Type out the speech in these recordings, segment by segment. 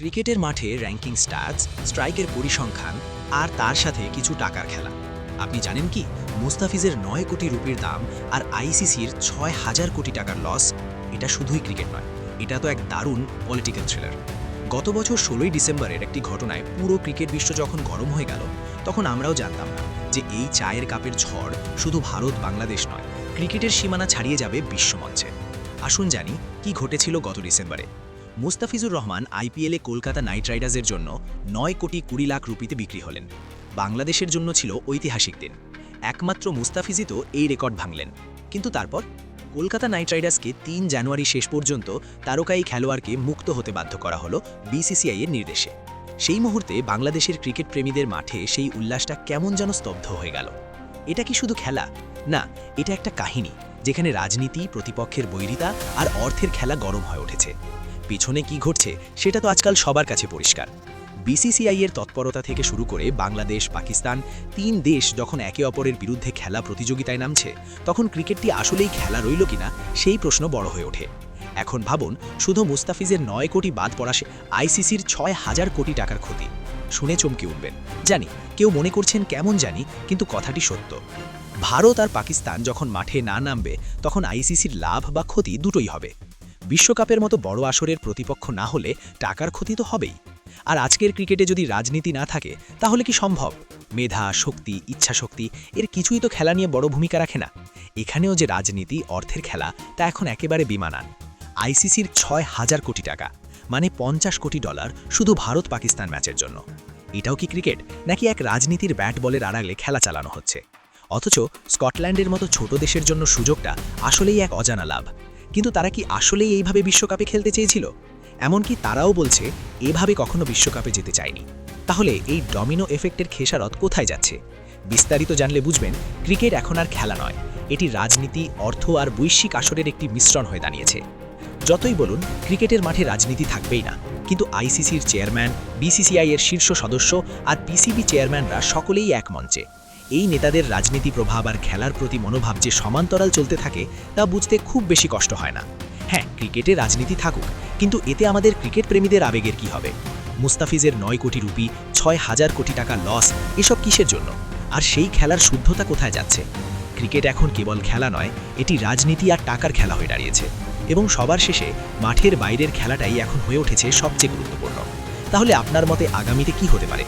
ক্রিকেটের মাঠে ranking stats স্ট্রাইকের পরিসংখ্যান আর তার সাথে কিছু টাকার খেলা। আপনি জানেন কি? মুস্তাফিজের নয় কোটি রুপির দাম আর আইসিসির ছয় হাজার কোটি টাকার লস এটা শুধুই ক্রিকেট নয়, এটা তো এক দারুণ পলিটিক্যাল থ্রিলার গত বছর ষোলোই ডিসেম্বরের একটি ঘটনায় পুরো ক্রিকেট বিশ্ব যখন গরম হয়ে গেল, তখন আমরাও জানতাম না যে এই চায়ের কাপের ঝড় শুধু ভারত, বাংলাদেশ নয়, ক্রিকেটের সীমানা ছাড়িয়ে যাবে বিশ্বমঞ্চে। আসুন জানি কি ঘটেছিল গত ডিসেম্বরে। মুস্তাফিজুর রহমান আইপিএলে কলকাতা নাইট রাইডার্সের জন্য নয় কোটি কুড়ি লাখ রুপিতে বিক্রি হলেন। বাংলাদেশের জন্য ছিল ঐতিহাসিক দিন। একমাত্র মুস্তাফিজই তো এই রেকর্ড ভাঙলেন। কিন্তু তারপর? কলকাতা নাইট রাইডার্সকে তিন জানুয়ারি শেষ পর্যন্ত তারকাই খেলোয়াড়কে মুক্ত হতে বাধ্য করা হলো বিসিসিআই এর নির্দেশে। সেই মুহূর্তে বাংলাদেশের ক্রিকেট প্রেমীদের মাঠে সেই উল্লাসটা কেমন যেন স্তব্ধ হয়ে গেল। এটা কি শুধু খেলা? না, এটা একটা কাহিনী, যেখানে রাজনীতি, প্রতিপক্ষের বৈরিতা আর অর্থের খেলা গরম হয়ে উঠেছে। পিছনে কি ঘটছে সেটা তো আজকাল সবার কাছে পরিষ্কার। বিসিসিআই এর তৎপরতা থেকে শুরু করে বাংলাদেশ, পাকিস্তান, তিন দেশ যখন একে অপরের বিরুদ্ধে খেলা প্রতিযোগিতায় নামছে, তখন ক্রিকেটটি আসলেই খেলা রইল কিনা সেই প্রশ্ন বড় হয়ে ওঠে। এখন ভাবুন, শুধু মুস্তাফিজের নয় কোটি বাদ পড়া আইসিসির ছয় হাজার কোটি টাকার ক্ষতি। শুনে চমকে উঠবেন। জানি, কেউ মনে করছেন কেমন জানি, কিন্তু কথাটি সত্য। ভারত আর পাকিস্তান যখন মাঠে না নামবে, তখন আইসিসির লাভ বা ক্ষতি দুটোই হবে। বিশ্বকাপের মতো বড় আসরের প্রতিপক্ষ না হলে টাকার ক্ষতি তো হবেই। আর আজকের ক্রিকেটে যদি রাজনীতি না থাকে, তাহলে কি সম্ভব? মেধা, শক্তি, ইচ্ছাশক্তি, এর কিছুই তো খেলা নিয়ে বড় ভূমিকা রাখে না। এখানেও যে রাজনীতি, অর্থের খেলা, তা এখন একেবারে বিমানান। আইসিসির ছয় হাজার কোটি টাকা মানে পঞ্চাশ কোটি ডলার শুধু ভারত পাকিস্তান ম্যাচের জন্য। এটাও কি ক্রিকেট, নাকি এক রাজনীতির ব্যাট বলের আড়ালে খেলা চালানো হচ্ছে? অথচ স্কটল্যান্ডের মতো ছোট দেশের জন্য সুযোগটা আসলেই এক অজানা লাভ। কিন্তু তারা কি আসলেই এইভাবে বিশ্বকাপে খেলতে চেয়েছিল? এমনকি তারাও বলছে, এভাবে কখনো বিশ্বকাপে যেতে চায়নি। তাহলে এই ডমিনো এফেক্টের খেসারত কোথায় যাচ্ছে? বিস্তারিত জানলে বুঝবেন, ক্রিকেট এখন আর খেলা নয়। এটি রাজনীতি, অর্থ আর বৈশ্বিক আসরের একটি মিশ্রণ হয়ে দাঁড়িয়েছে। যতই বলুন, ক্রিকেটের মাঠে রাজনীতি থাকবেই না। কিন্তু আইসিসির চেয়ারম্যান বিসিসিআই এর শীর্ষ সদস্য আর পিসিবি চেয়ারম্যানরা সকলেই এক মঞ্চে। এই নেতাদের রাজনীতি প্রভাব আর খেলার প্রতি মনোভাব যে সমান্তরাল চলতে থাকে, তা বুঝতে খুব বেশি কষ্ট হয় না। হ্যাঁ ক্রিকেটে রাজনীতি থাকুক, কিন্তু এতে আমাদের ক্রিকেট প্রেমীদের আবেগের কি হবে? মুস্তাফিজের নয় কোটি রুপি, ছয় হাজার কোটি টাকা লস, এসব কিসের জন্য? আর সেই খেলার শুদ্ধতা কোথায় যাচ্ছে? ক্রিকেট এখন কেবল খেলা নয়, এটি রাজনীতি আর টাকার খেলা হয়ে দাঁড়িয়েছে। এবং সবার শেষে মাঠের বাইরের খেলাটাই এখন হয়ে উঠেছে সবচেয়ে গুরুত্বপূর্ণ। তাহলে আপনার মতে আগামীতে কি হতে পারে?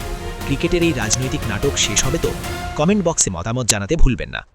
ক্রিকেটের এই রাজনৈতিক নাটক শেষ হবে তো? কমেন্ট বক্সে মতামত জানাতে ভুলবেন না।